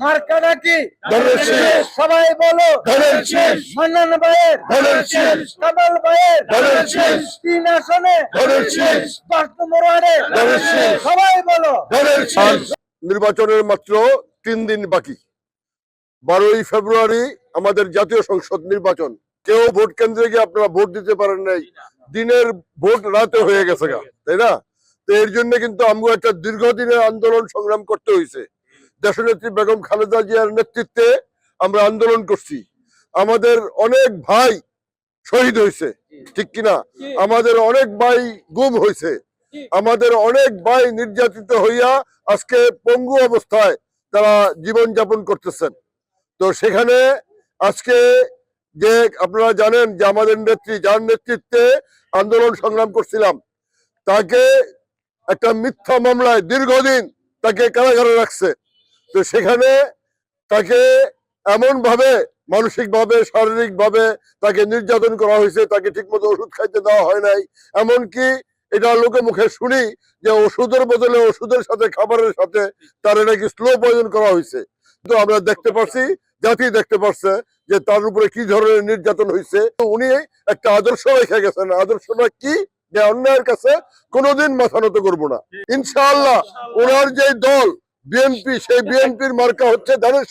মার্কাটা কি ধানের শীষ। সবাই বলো। ভাইয়ের। কামাল ভাইয়ের। তিন আসনে। সবাই বলো। নির্বাচনের মাত্র তিন দিন বাকি। বারোই ফেব্রুয়ারি আমাদের জাতীয় সংসদ নির্বাচন। কেউ ভোট কেন্দ্রে গিয়ে আপনারা ভোট দিতে পারেন নাই। দিনের ভোট রাতে হয়ে গেছে গা। তাই না? তো এর জন্য কিন্তু আমরা একটা দীর্ঘদিনের আন্দোলন সংগ্রাম করতে হয়েছে দেশনেত্রী বেগম খালেদা জিয়ার নেতৃত্বে আমরা আন্দোলন করছি। আমাদের অনেক ভাই শহীদ হয়েছে ঠিক কিনা? আমাদের অনেক ভাই গুম হয়েছে। আমাদের অনেক ভাই নির্যাতিত হইয়া আজকে পঙ্গু অবস্থায় তারা জীবন যাপন করতেছেন। তো সেখানে আজকে যে আপনারা জানেন যে আমাদের নেত্রী যার নেতৃত্বে আন্দোলন সংগ্রাম করছিলাম তাকে একটা মিথ্যা মামলায় দীর্ঘদিন তাকে কারাগারে রাখছে। তো সেখানে তাকে এমন ভাবে মানসিক ভাবে শারীরিক ভাবে তাকে নির্যাতন করা হয়েছে, তাকে ঠিকমতো ওষুধ খাইতে দেওয়া হয় নাই। এমনকি এটা লোকে মুখে শুনি যে ওষুধের বদলে ওষুধের সাথে, খাবারের সাথে তার নাকি স্লো পয়জন করা হয়েছে। তো আমরা দেখতে পারছি, জাতি দেখতে পারছে যে তার উপরে কি ধরনের নির্যাতন হয়েছে। উনি একটা আদর্শ রেখে গেছেন। আদর্শটা কি? যে অন্যায়ের কাছে কোনোদিন মাথা নত করব না। ইনশাআল্লাহ ওনার যে দল বিএনপি সেই বিএনপির মার্কা হচ্ছে ধানের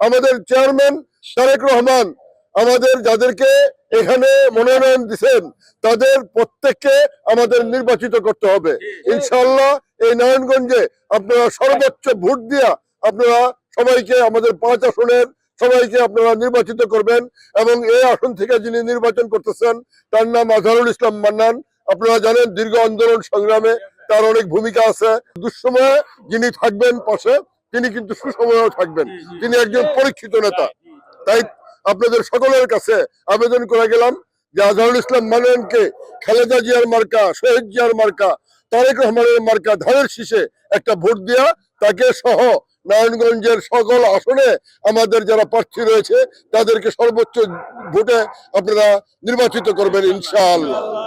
আমাদের চেয়ারম্যান তারেক রহমান আমাদের যাদেরকে এখানে মনোনয়ন দিচ্ছেন তাদের প্রত্যেককে আমাদের নির্বাচিত করতে হবে। ইনশাআল্লাহ এই নারায়ণগঞ্জে আপনারা সর্বোচ্চ ভোট দিয়া আপনারা সবাইকে আমাদের পাঁচ আসনের সবাইকে আপনারা নির্বাচিত করবেন এবং এই আসন থেকে যিনি নির্বাচন করতেছেন, তার নাম আজহারুল ইসলাম মান্নান। আপনারা জানেন দীর্ঘ আন্দোলন সংগ্রামে তার অনেক ভূমিকা আছে। দুঃসময়ে যিনি থাকবেন পাশে তিনি কিন্তু সুসময়েও থাকবেন। তিনি একজন পরীক্ষিত নেতা। তাই আপনাদের সকলের কাছে আবেদন করে গেলাম যে আজহারুল ইসলাম মান্নানকে খালেদা জিয়ার মার্কা শহীদ জিয়ার মার্কা তারেক রহমানের মার্কা ধানের শীষে একটা ভোট দেওয়া তাকে সহ নারায়ণগঞ্জের সকল আসনে আমাদের যারা প্রার্থী রয়েছে তাদেরকে সর্বোচ্চ ভোটে আপনারা নির্বাচিত করবেন ইনশাআল্লাহ।